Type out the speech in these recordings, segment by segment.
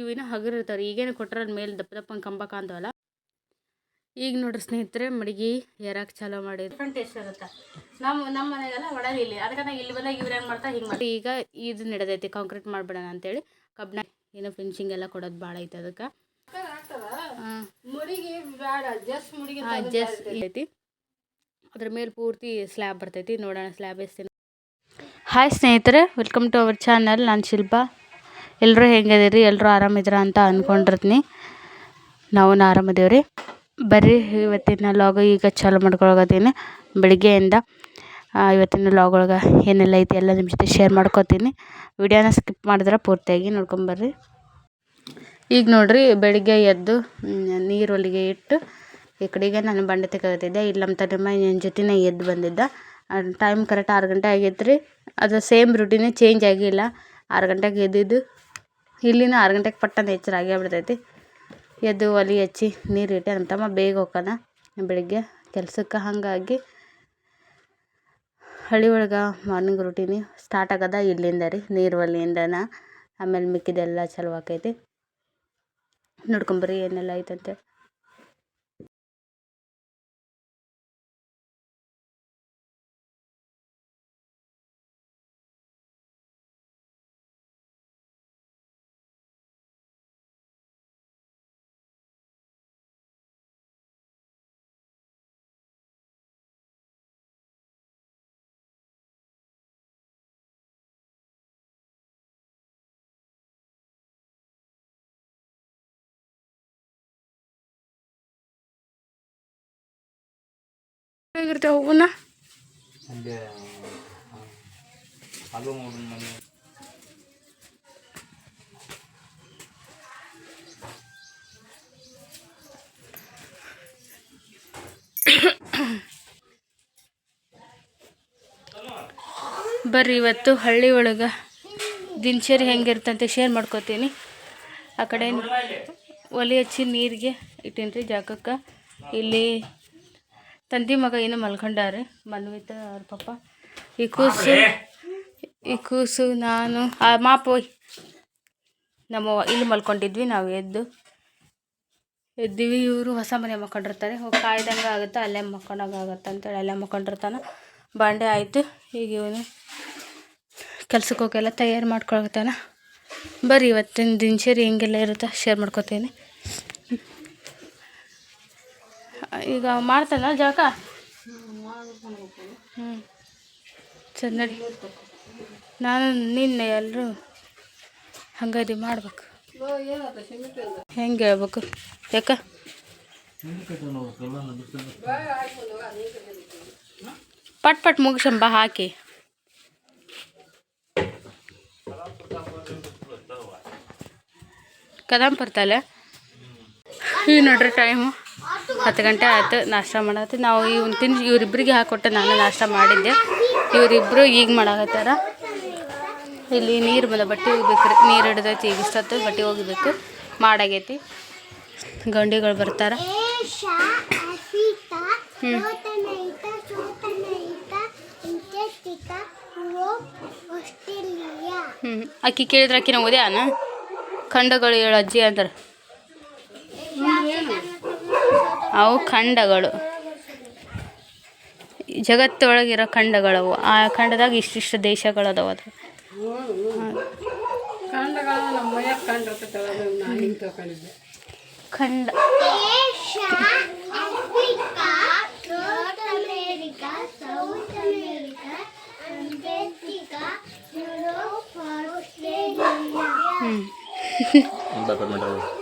ಇವಿನ ಹಗರಿರ್ತಾವೆ ಈಗೇನು ಕೊಟ್ಟರೆ ಮೇಲೆ ದಪ್ಪ ದಪ್ಪ ಕಂಬ ಕಾಣ್ತಾವಲ್ಲ ಈಗ ನೋಡ್ರಿ ಸ್ನೇಹಿತರೆ ಮಡಗಿ ಯಾರಕ್ಕೆ ಚಾಲೋ ಮಾಡಿ ಡಿಫ್ರೆಂಟ್ ಟೇಸ್ಟ್ ಇರುತ್ತೆ. ನಮ್ಮ ನಮ್ಮ ಮನೆಗೆಲ್ಲ ಒಡಲಿ ಇಲ್ಲಿ ಅದಕ್ಕೆ ನಾ ಇಲ್ಲಿ ಬಂದಾಗ ಇವ್ರು ಏನು ಮಾಡ್ತಾ ಹಿಂಗೆ ಮಾಡಿ ಈಗ ಇದು ನಡೆದೈತಿ ಕಾಂಕ್ರೀಟ್ ಮಾಡ್ಬಿಡೋಣ ಅಂತೇಳಿ ಕಬ್ಬಿಣ ಏನೋ ಫಿನಿಶಿಂಗ್ ಎಲ್ಲ ಕೊಡೋದು ಭಾಳ ಐತೆ ಅದಕ್ಕೆ. ಜಸ್ಟ್ ಐತಿ. ಅದ್ರ ಮೇಲೆ ಪೂರ್ತಿ ಸ್ಲ್ಯಾಬ್ ಬರ್ತೈತಿ ನೋಡೋಣ ಸ್ಲ್ಯಾಬ್ ಎಷ್ಟು ಹಾಯ್ ಸ್ನೇಹಿತರೆ ವೆಲ್ಕಮ್ ಟು ಅವರ್ ಚಾನಲ್ ನಾನು ಶಿಲ್ಪಾ. ಎಲ್ಲರೂ ಹೆಂಗದೀರಿ? ಎಲ್ಲರೂ ಆರಾಮಿದ್ದೀರಾ ಅಂತ ಅಂದ್ಕೊಂಡಿರ್ತೀನಿ ನಾವು ರೀ ಬರ್ರಿ, ಇವತ್ತಿನ ಲಾಗ್ ಈಗ ಚಾಲು ಮಾಡ್ಕೊಳಗತ್ತೀನಿ ಬೆಳಿಗ್ಗೆಯಿಂದ ಇವತ್ತಿನ ಲಾಗ್ ಒಳಗೆ ಏನೆಲ್ಲ ಐತಿ ಎಲ್ಲ ನಿಮ್ಮ ಜೊತೆ ಶೇರ್ ಮಾಡ್ಕೊತೀನಿ. ವಿಡಿಯೋನ ಸ್ಕಿಪ್ ಮಾಡಿದ್ರೆ ಪೂರ್ತಿಯಾಗಿ ನೋಡ್ಕೊಂಬರ್ರಿ ಈಗ ನೋಡ್ರಿ, ಬೆಳಿಗ್ಗೆ ಎದ್ದು ನೀರು ಹೊಲಿಗೆ ಇಟ್ಟು, ಈ ಕಡೆಗೆ ನಾನು ಬಂಡೆ ತೆಗೆದಿದ್ದೆ. ಇಲ್ಲಿ ನಮ್ಮ ತಮ್ಮ ನನ್ನ ಜೊತೆನೇ ಎದ್ದು ಬಂದಿದ್ದ. ಟೈಮ್ ಕರೆಕ್ಟ್ ಆರು ಗಂಟೆ ಆಗೈತೆ ರೀ ಅದು ಸೇಮ್ ರುಟೀನೇ ಚೇಂಜ್ ಆಗಿಲ್ಲ. ಆರು ಗಂಟೆಗೆ ಎದ್ದಿದ್ದು ಇಲ್ಲಿನ ಆರು ಗಂಟೆಗೆ ಪಟ್ಟಂತ ಎಚ್ಚರ ಆಗೇ ಬಿಡ್ತೈತಿ ಎದ್ದು ಒಲೆ ಹಚ್ಚಿ ನೀರು ಇಟ್ಟೆ ನಮ್ಮ ತಮ್ಮ ಬೇಗ ಹೋಗ್ತಾನ. ಬೆಳಗ್ಗೆ ಕೆಲ್ಸಕ್ಕೆ ಹಾಗಾಗಿ ಹಳ್ಳಿ ಒಳಗೆ ಮಾರ್ನಿಂಗ್ ರೂಟೀನಿ ಸ್ಟಾರ್ಟ್ ಆಗದ ಇಲ್ಲಿಂದ ರೀ, ನೀರು ಒಲೆಯಿಂದನ. ಆಮೇಲೆ ಮಿಕ್ಕಿದೆಲ್ಲ ಚಲೋ ಆಕೈತಿ ನೋಡ್ಕೊಂಬರ್ರಿ ಏನೆಲ್ಲ ಐತಂತೆ ಹೇಗಿರ್ತಾವೆ ಹೂವನ್ನ ಬರ್ರಿ ಇವತ್ತು ಹಳ್ಳಿ ಒಳಗೆ ದಿನಚರಿ ಹೆಂಗಿರ್ತಂತೆ ಶೇರ್ ಮಾಡ್ಕೋತೀನಿ. ಆ ಕಡೆ ಒಲೆ ಹಚ್ಚಿ ನೀರಿಗೆ ಇಟ್ಟೀನಿ ರೀ ಜಾಗಕ್ಕೆ. ಇಲ್ಲಿ ತಂದಿ ಮಗ ಏನು ಮಲ್ಕೊಂಡಾರೆ ಮನ್ವಿತ ಅವ್ರ ಪಪ್ಪ ಈ ಕೂಸು ಈ ಕೂಸು ನಾನು ಆ ಮಾಪ ಒಯ್ ನಮ್ಮವ್ವ ಇಲ್ಲಿ ಮಲ್ಕೊಂಡಿದ್ವಿ ನಾವು ಎದ್ದು ಎದ್ದೀವಿ ಇವರು ಹೊಸ ಮನೆ ಮಕ್ಕೊಂಡಿರ್ತಾರೆ ಹೋಗಿ ಕಾಯ್ದಂಗೆ ಆಗುತ್ತೆ ಅಲ್ಲೇ ಮಕ್ಕೊಂಡಂಗೆ ಆಗುತ್ತೆ ಅಂತೇಳಿ ಅಲ್ಲೇ ಮಕ್ಕೊಂಡಿರ್ತಾನೆ ಬಾಂಡೆ ಆಯಿತು. ಈಗ ಇವನು ಕೆಲ್ಸಕ್ಕೆ ಹೋಗೆಲ್ಲ ತಯಾರು ಮಾಡ್ಕೊಳ್ತಾನೆ. ಬರ್ರಿ ಇವತ್ತಿನ ದಿನಚರಿ ಹೆಂಗೆಲ್ಲ ಇರುತ್ತೆ ಶೇರ್ ಮಾಡ್ಕೊತೀನಿ. ಈಗ ಮಾಡ್ತಾನ ಜಳಕ? ಹ್ಞೂ ಸರಿ ನಡಿ. ನಾನು ನಿನ್ನೆ ಎಲ್ಲರೂ ಹಂಗದಿ ಮಾಡ್ಬೇಕು. ಹೆಂಗೆ ಹೇಳ್ಬೇಕು? ಯಾಕ? ಪಟ್ ಪಟ್ ಮುಗಿಸಂಬ ಹಾಕಿ. ಕದಂ ಬರ್ತಲ್ಲ ಈ ನೋಡ್ರಿ ಟೈಮು ಹತ್ತು ಗಂಟೆ ಆಯಿತು ನಾಷ್ಟ ಮಾಡತ್ತೆ ನಾವು ಇವ್ನ ತಿನ್ ಇವರಿಬ್ಬರಿಗೆ ಹಾಕೊಟ್ಟೆ ನಾನು ನಾಷ್ಟ ಮಾಡಿದ್ದೆ. ಇವರಿಬ್ಬರು ಈಗ ಮಾಡಾಕತ್ತಾರ. ಇಲ್ಲಿ ನೀರು ಬಂದ ಬಟ್ಟೆ ಹೋಗ್ಬೇಕು ರೀ ನೀರು ಹಿಡ್ದೈತಿ, ಈಗ ಇಷ್ಟೊತ್ತು ಬಟ್ಟೆ ಹೋಗ್ಬೇಕು ಮಾಡಾಗೈತಿ ಗಂಡಿಗಳು ಬರ್ತಾರ. ಹ್ಞೂ. ಹ್ಞೂ ಅಕ್ಕಿ ಕೇಳಿದ್ರೆ ಅಕ್ಕಿನ ಓದ್ಯಾನ ಖಂಡಗಳು ಹೇಳು ಅಜ್ಜಿ ಅಂತಾರೆ ಅವು ಖಂಡಗಳು. ಜಗತ್ತೊಳಗಿರೋ ಖಂಡಗಳವು. ಆ ಖಂಡದಾಗ ಇಷ್ಟಿಷ್ಟು ದೇಶಗಳದಾವ ಅದು ಖಂಡ. ನಮ್ಮ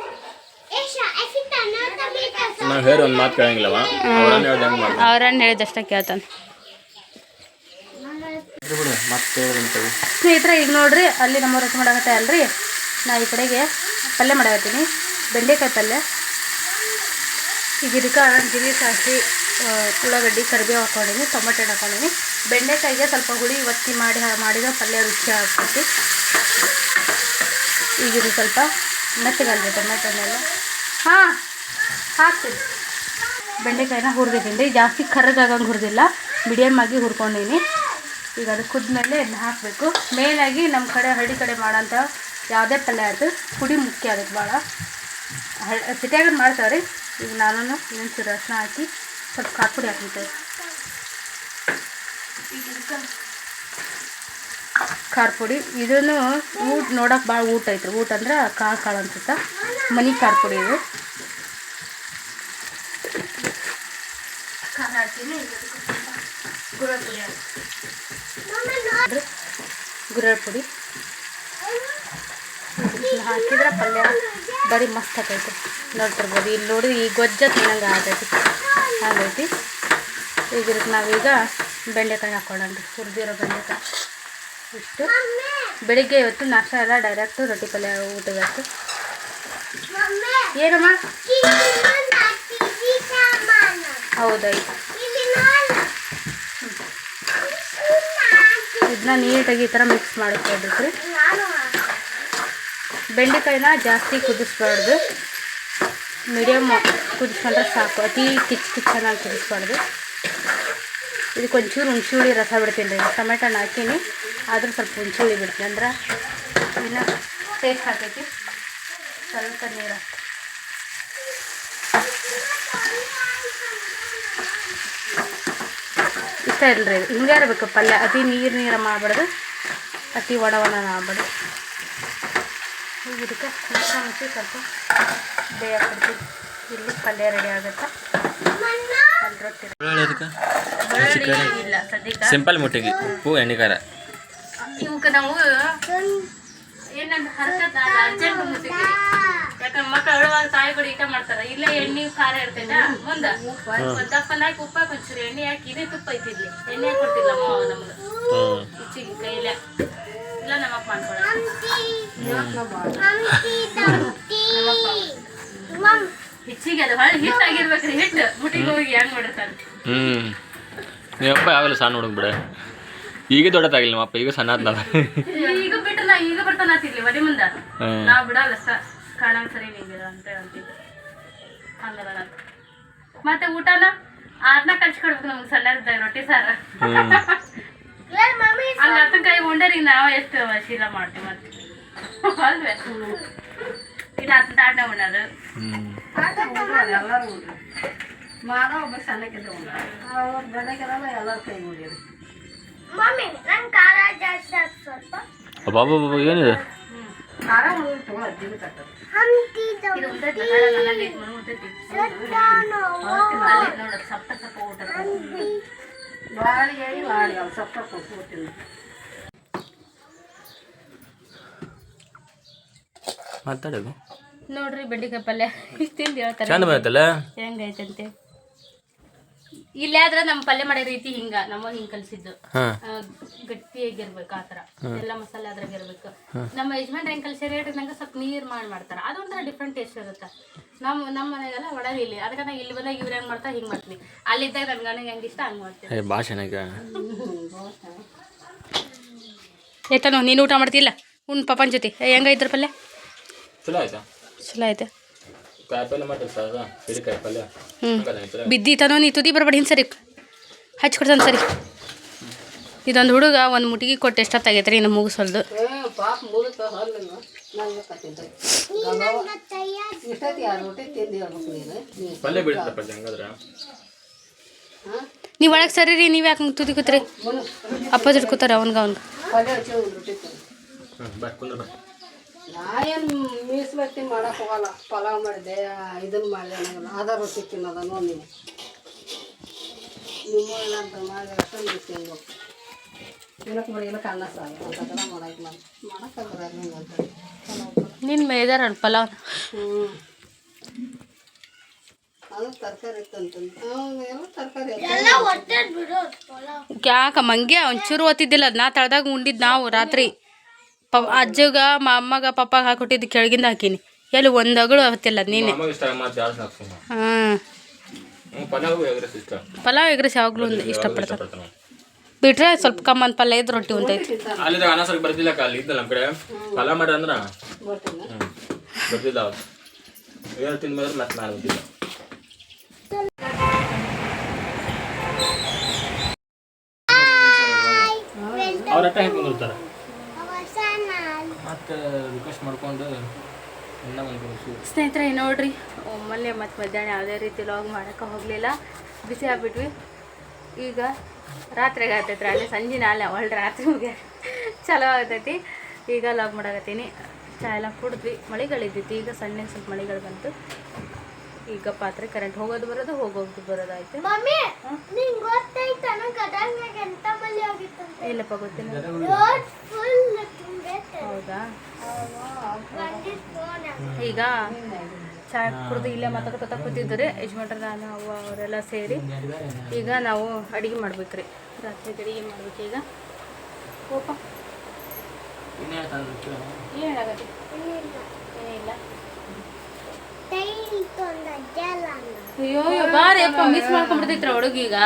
ನಾವು ಹೇಳಿ ಒಂದು ಮಾತು ಕೇಳಂಗಿಲ್ಲವ. ಅವ್ರನ್ನ ಹೇಳಿದಷ್ಟೇ ಕೇಳ್ತಾನೆ. ಬಿಡು ಮತ್ತೆ ಹೇಳ್ದಂತವು ಸ್ನೇಹಿತರೆ ಈಗ ನೋಡ್ರಿ ಅಲ್ಲಿ ನಮ್ಮ ರೊಟ್ಟಿ ಮಾಡಾಕತ್ತೆ ಅಲ್ರಿ? ನಾ ಈ ಕಡೆಗೆ ಪಲ್ಯ ಮಾಡಾಕತ್ತೀನಿ. ಬೆಂಡೆಕಾಯಿ ಪಲ್ಯ. ಈಗ ಇದಕ್ಕೆ ಜೀರಿಗೆ ಸಾಸಿ ಉಳ್ಳಾಗಡ್ಡಿ ಕರಿಬೇವು ಹಾಕೊಂಡಿನಿ ಟೊಮೆಟೊ ಹಣ್ಣು ಹಾಕೊಂಡೀನಿ. ಬೆಂಡೆಕಾಯಿಗೆ ಸ್ವಲ್ಪ ಹುಳಿ ಒತ್ತಿ ಮಾಡಿ ಮಾಡಿದ ಮಾಡಿದ್ರೆ ಪಲ್ಯ ರುಚಿ ಆಗ್ತೈತಿ. ಈಗ ಇದು ಸ್ವಲ್ಪ ಮೆತ್ತಗಲ್ರಿ ಟೊಮೆಟೊ ಹಣ್ಣೆಲ್ಲ. ಹಾಂ, ಹಾಕ್ತೀನಿ. ಬೆಂಡೆಕಾಯಿನ ಹುರಿದಿದ್ದೀನಿ. ಜಾಸ್ತಿ ಕರ್ರಗಾಗಂಗೆ ಹುರಿದಿಲ್ಲ. ಮೀಡಿಯಮ್ ಆಗಿ ಹುರ್ಕೊಂಡೀನಿ. ಈಗ ಅದು ಕುದ್ಮೇಲೆ ಇದನ್ನ ಹಾಕಬೇಕು. ಮೇನಾಗಿ ನಮ್ಮ ಕಡೆ ಹಳ್ಳಿ ಕಡೆ ಮಾಡೋಂಥ ಯಾವುದೇ ಪಲ್ಯ ಅದು ಪುಡಿ ಮುಖ್ಯ ಅದಕ್ಕೆ ಭಾಳ ಹಳ್, ಸಿಟಿಯಾಗ ಮಾಡ್ತಾರೆ ರೀ ಈಗ ನಾನು ಇನ್ನೊಂದು ರಸನ ಹಾಕಿ ಸ್ವಲ್ಪ ಖಾರ ಪುಡಿ ಹಾಕಿರ್ತೇವೆ ಖಾರ ಪುಡಿ. ಇದನ್ನು ಊಟ ನೋಡೋಕೆ ಭಾಳ ಊಟ ಐತ್ರಿ. ಊಟ ಅಂದ್ರೆ ಕಾಳು ಕಾಳು ಅನ್ಸುತ್ತೆ? ಮನೆ ಖಾರ ಪುಡಿ ಇದು ಗುರಳ್ ಪುಡಿ ಹಾಕಿದ್ರೆ ಪಲ್ಯ ಬರೀ ಮಸ್ತ್ ಆಕೈತಿ ನೋಡ್ತಿರ್ಬೋದು ಇಲ್ಲಿ ನೋಡಿ, ಈ ಗೊಜ್ಜ ತಿನ್ನಂಗೆ ಆಗೈತಿ. ಆಗೈತಿ. ಈಗ ನಾವೀಗ ಬೆಂಡೆಕಾಯಿ ಹಾಕೊಳ್ಳೋಣ ಹುರಿದಿರೋ ಬೆಂಡೆಕಾಯಿ. ಇಷ್ಟು. ಬೆಳಿಗ್ಗೆ ಇವತ್ತು ನಾಷ್ಟ ಎಲ್ಲ ಡೈರೆಕ್ಟು ರೊಟ್ಟಿ ಪಲ್ಯ ಊಟ ಮಮ್ಮಿ ಏನಮ್ಮ? ಹೌದಾಯ್ತು. ಇದನ್ನ ನೀಟಾಗಿ ಈ ಥರ ಮಿಕ್ಸ್ ಮಾಡ್ಕೊಳ್ಬೇಕ್ರಿ ಬೆಂಡೆಕಾಯಿನ ಜಾಸ್ತಿ ಕುದಿಸ್ಬಾರ್ದು. ಮೀಡಿಯಮ್ ಕುದಿಸ್ಕೊಂಡ್ರೆ ಸಾಕು. ಅತಿ ಕಿಚ್ ಕಿಚ್ಚನಾಗಿ ಕುದಿಸ್ಬಾರ್ದು. ಇದಕ್ಕೆ ಒಂಚೂರು ಹುಣ್ಸೂಳಿ ಹುಳಿ ರಸ ಬಿಡ್ತೀನಿ ರೀ. ಟೊಮೆಟೊನ ಹಾಕೀನಿ. ಆದರೂ ಸ್ವಲ್ಪ ಹುಣ್ಸೆ ಹುಳಿ ಬಿಡ್ತೀನಿ. ಅಂದ್ರೆ ಇನ್ನು ಟೇಸ್ಟ್ ಹಾಕೈತಿ ಸ್ವಲ್ಪ ನೀರು ಇಷ್ಟ ಇಲ್ರಿ. ಹಿಂಗೆ ಇರಬೇಕು ಪಲ್ಯ ಅತಿ ನೀರು ನೀರು ಮಾಡಬಾರ್ದು ಅತಿ ಒಣ ಒಣ ಮಾಡಬಾರ್ದು ಇದಕ್ಕೆ ಮುಚ್ಚ ಮುಚ್ಚಿ ಸ್ವಲ್ಪ ಬೇಯಕ್ಕೆ ಇಲ್ಲಿ ಪಲ್ಯ ರೆಡಿ ಆಗುತ್ತೆ? ಸಿಂಪಲ್ ಮುಟ್ಟಿಗೆ ಉಪ್ಪು ಎಣ್ಣೆ ಖಾರ. ಇವಕ್ಕೆ ನಾವು ಏನಂತ ಹರ್ಕತ್ ಅರ್ಜೆಂಟ್ ಯಾಕಂದ್ರೆ ಮಕ್ಕಳು ಅಳುವಾಗ ತಾಯಿ ಕೂಡ ಇಟ ಮಾಡ್ತಾರ. ಇಲ್ಲೇ ಎಣ್ಣೆ ಖಾರ ಇರ್ತೈತ? ಮುಂದ. ಒಂದ್ ದಪ್ಪನ ಹಾಕಿ ಉಪ್ಪ ಎಣ್ಣೆ ಹಾಕಿ ಇದೇ ತುಪ್ಪ ಐತಿರ್ಲಿ ಎಣ್ಣೆ ಹಾಕಿ ಕೊಡ್ತಿಲ್ಲ ನಮ್ದು ನಮ್ಗೆ. ಹ್ಞೂ ಹೆಚ್ಚಿಗೆ ಕೈಲೇ. ಇಲ್ಲ ನಮ್ಮಪ್ಪ ಮಾಡ್ಕೊಳ ಹೆಚ್ಚಿಗೆ ಅದು ಹೊಳ್ಳಿ ಹಿಟ್ಟು ಆಗಿರ್ಬೇಕ್ರಿ ಹಿಟ್ಟು ಮುಟ್ಟಿಗೆ ಹೋಗಿ ಹೆಂಗ್ ಮಾಡಿರ್ತಾರೆ ಹ್ಮ್. ನೀವಪ್ಪ ಯಾವಾಗಲೂ ಸಣ್ಣ ಹುಡುಗ ಬಿಡ. ಈಗ ದೊಡ್ಡದಾಗಿಲ್ಲ ನಮ್ಮಪ್ಪ ಈಗ ಸಣ್ಣ ಆದ್ನಲ್ಲ ಈಗ ಬಿಟ್ಟು ನಾ ಈಗ ಬರ್ತಾನ ಮನೆ ಮುಂದ. ನಾವು ನಾವ್ ಬಿಡಲ್ಲ ಸ ಕಾಣಂಗ್ ಸರಿ ನಿಂಗಿಲ್ಲ ಅಂತ ಹೇಳ್ತಿದ್ದೆ ನಂತ ಮತ್ತೆ ಊಟನ? ಅದನ್ನ ಕಳ್ಸಿಕೊಡ್ಬೇಕು ನಮ್ಗೆ ಸಣ್ಣದಾಗ ರೊಟ್ಟಿ ಸಾರ. ಹಂಗ ಅತ್ತನ ಕೈ ಉಂಡರಿಗೆ ನಾವು ಎಷ್ಟು ಶೀಲ ಮಾಡ್ತೀವಿ ಮತ್ತೆ. ಅಲ್ವೇ? ಇನ್ನು ಅತ್ತನ ತಾಟ ಉಣ್ಣದು. ಎಲ್ಲರೂ ಉಂಡ್ರಿ ಮಾದ ಒಬ್ಬ ಸಣ್ಣಕ್ಕಿದ್ದ ಉಂಡ ಅವ್ರ ಬೆಳಗ್ಗೆಲ್ಲ ಎಲ್ಲರೂ ಕೈ ಮುಗಿಯೋದು ಮಮ್ಮಿ ನನ್ ಖಾರ ಜಾಸ್ತಿ ಸ್ವಲ್ಪ ಸ್ವಲ್ಪ ಬಾಬಾ ಏನಿದೆ? ಖಾರ ತಗೋ ಇದು ಉಂಟೈತಿ ನನಗೆ ಉಂಟೈತಿ ಸಪ್ಪ ಮಾತಾಡೋದು? ನೋಡ್ರಿ ಬೆಂಡೆಕಾಯಿ ಪಲ್ಯ ತಿಂದು ಹೇಳ್ತಾರೆ. ಚಂದ ಹೆಂಗೈತಂತೆ? ಇಲ್ಲೇ ಆದ್ರೆ ನಮ್ಮ ಪಲ್ಯ ಮಾಡೋ ರೀತಿ ಹಿಂಗ ನಮ್ಮ ಹಿಂಗ್ ಕಲ್ಸಿದ್ದು. ಗಟ್ಟಿಯಾಗಿರ್ಬೇಕು ಆತರ ಎಲ್ಲ ಮಸಾಲೆ ಅದ್ರಾಗ ಇರ್ಬೇಕು ನಮ್ಮ ಯಜಮಾನ್ ಹೆಂಗ್ ಕಲ್ಸ್ಯಾರ ಹೇಳ್ರಿ ನಂಗೆ ಸ್ವಲ್ಪ ನೀರ್ ಮಾಡಿ ಮಾಡ್ತಾರ. ಅದೊಂಥರ ಡಿಫ್ರೆಂಟ್ ಟೇಸ್ಟ್ ಇರುತ್ತೆ. ನಮ್ಮ ನಮ್ಮ ಮನೆಗೆಲ್ಲ ಒಳಗೆ ಇಲ್ಲಿ ಅದಕ್ಕೆ ನಾ ಇಲ್ಲಿ ಬಂದಾಗ ಇವ್ರ ಹೆಂಗ್ ಮಾಡ್ತಾ ಹಿಂಗ್ ಮಾಡ್ತೀನಿ. ಅಲ್ಲಿದ್ದಾಗ ನನ್ ಗಂಡಗೆ ಹೆಂಗ್ ಇಷ್ಟ ಹಂಗ್ ಮಾಡ್ತೀನಿ. ಏ ಭಾಳ ಚೆನ್ನಾಗ. ಆಯ್ತಾನು ನೀನು ಊಟ ಮಾಡ್ತಿಲ್ಲ? ಉಣ್ ಪಪ್ಪನ ಜೊತೆ. ಏ, ಹೆಂಗೈತ್ರ ಪಲ್ಯ? ಚಲೋ ಆಯ್ತಾ? ಚಲೋ ಐತೆ ಕಾಯಿ ಪಲ್ಯ ಮಾಡಿರಿ ಸರ್ ಬಿದ್ದಿತಾನೋ ನೀ ತುದಿ ಬರಬೇಡಿ ಹಿಂಗೆ ಸರಿ. ಹಚ್ಕೊಡ್ತಾನೆ ಸರಿ. ಇದೊಂದು ಹುಡುಗ ಒಂದು ಮುಟಿಗೆ ಕೊಟ್ಟು ಎಷ್ಟೊತ್ತಾಗೈತೆ ರೀ ಇನ್ನು ಮುಗಿಸೋದು ನೀವು ಒಳಗೆ ಸರಿ ರೀ ನೀವು ಯಾಕೆ ತುದಿ ಕೂತ್ರಿ? ಅಪ್ಪೋಸಿಟ್ ಕೂತಾರ ಅವ್ನ್ಗೆ ಅವ್ನ್ಗೆ. ಪಲ್ಯ ಮೀಸ್ ಬತ್ತಿ ಏನು ಮಾಡಕ್ಕೆ ಹೋಗಲ್ಲ. ಪಲಾವ್ ಮಾಡಿದೆ ಇದನ್ನು ಮಾಡಿದೆ ಅನ್ನೋದಲ್ಲ ಅದ ರೊಟ್ಟಿ ತಿನ್ನೋದನ್ನು ನೀವು ನಿಮ್ಮ ಅಂತ ಮಾಡಿ ಅಷ್ಟೊಂದು ತಿನ್ಬೇಕು ತಿನ್ನಕ್ಕೆ ಏನಕ್ಕೆ ಅನ್ನ ಸಾರು? ಅಂತದೆಲ್ಲ ಮಾಡಕ್ಕೆ ಮಾಡಿ ಮಾಡಕ್ಕಂದ್ರೆ ಹಿಂಗೆ ಅಂತ. ನಿನ್ನ ಮೇದಾರ ಪಲಾವ್. ಹ್ಞೂ ಯಾಕಮ್ಮ ಹಂಗೆ ಒಂಚೂರು ಓದ್ತಿದ್ದಿಲ್ಲ ಅದು ನಾ ತಳ್ದಾಗ ಉಂಡಿದ್ ನಾವು ರಾತ್ರಿ. ಪ ಅಜ್ಜಗ ಮ ಅಮ್ಮಗ ಪಪ್ಪಾಗ ಹಾಕೊಟ್ಟಿದ್ದು ಕೆಳಗಿಂದ ಹಾಕೀನಿ. ಎಲ್ಲಿ ಒಂದು ಅಗಳು ಅವತ್ತಿಲ್ಲ ಅದು ನೀನೆ ಹಾಂ. ಪಲಾವ್ ಎಗ್ರೆಸ್ ಯಾವಾಗಲೂ ಒಂದು ಇಷ್ಟಪಡ್ತಾರೆ. ಬಿಟ್ರೆ ಸ್ವಲ್ಪ ಕಮ್ಮನ್ ಪಲ್ಯ ಇದ್ದು ರೊಟ್ಟಿ ಉಂಟೈತಿ ಅಲ್ಲಿದ್ದಾಗ ಅನ್ನ ಸ್ವಲ್ಪ ಬರ್ತಿಲ್ಲ ಅಲ್ಲಿ ಇದ್ದಲ್ಲ ನಮ್ಮ ಕಡೆ. ಪಲಾವ್ ಮಾಡ್ರ ಅಂದ್ರೆ. ಬರ್ತಿಲ್ಲ ಏನು ತಿಂದ್ಮೇಲೆ ಮತ್ತೆ ನಾನು ಬರ್ತಿದ್ದ ಅವ್ರ ಅಟ್ಟ ಹೆಂಗೆ ಕುಂದಿರ್ತಾರೆ ಅವಸಾನ ಮತ್ತೆ ರಿಕ್ವೆಸ್ಟ್ ಇನ್ನ ಒಂದು ಖುಷಿ ಸ್ನೇಹಿತರೆ ನೋಡ್ರಿ ಮೊನ್ನೆ ಮತ್ತು ಮಧ್ಯಾಹ್ನ ಯಾವುದೇ ರೀತಿ ಲಾಗ್ ಮಾಡೋಕೆ ಹೋಗಲಿಲ್ಲ. ಬಿಸಿ ಆಗ್ಬಿಟ್ವಿ. ಈಗ ರಾತ್ರಿಗೆ ಆಗ್ತೈತ್ರಿ ಅಲ್ಲಿ ಸಂಜೆ ನಾಳೆ ಒಳ್ಳೆ ರಾತ್ರಿ ಮುಗಿಯ ಚಲೋ ಆಗ್ತೈತಿ. ಈಗ ಲಾಗ್ ಮಾಡಕತ್ತೀನಿ. ಚಾ ಎಲ್ಲ ಕುಡಿದ್ವಿ. ಮಳೆಗಳಿದ್ದಿತ್ತು. ಈಗ ಸಣ್ಣ ಸ್ವಲ್ಪ ಮಳೆಗಳು ಬಂತು. ಈಗ ಪಾತ್ರೆ ಕರೆಂಟ್ ಹೋಗೋದು ಬರೋದು ಹೋಗೋದು ಬರೋದು ಆಯ್ತು? ಮಮ್ಮಿ ನಿಂಗ್ ಗೊತ್ತೈತ ನಂಗ್ ಗದಗ್ನಾಗ ಎಂತ ಮಲ್ಲಿ ಆಗಿತ್ತಂತ ಇಲ್ಲಪ್ಪ ಗೊತ್ತಿಲ್ಲ. ರೋಡ್ ಫುಲ್ ತುಂಬೈತೆ ಹೌದಾ? ಈಗ ಚಾ ಕುಡಿದು ಇಲ್ಲೇ ಮಾತಾಡ್ಕೊತ ಕೂತಿದ್ದಾರೆ. ಯಜಮಾನ್ರ ನಾನು ಅವ್ವ ಅವರೆಲ್ಲ ಸೇರಿ ಈಗ ನಾವು ಅಡುಗೆ ಮಾಡ್ಬೇಕ್ರಿ. ರಾತ್ರಿ ಅಡುಗೆ ಮಾಡ್ಬೇಕು ಈಗ. ಓಪ ಏನಾಗತ್ತೆ ಏನಿಲ್ಲ ಅಯ್ಯೋ ಅಯ್ಯೋ ಬಾರಿ ಅಪ್ಪ ಮಿಸ್ ಮಾಡ್ಕೊಂಡ್ಬಿಡ್ತೈತ್ರ ಹುಡುಗೀಗ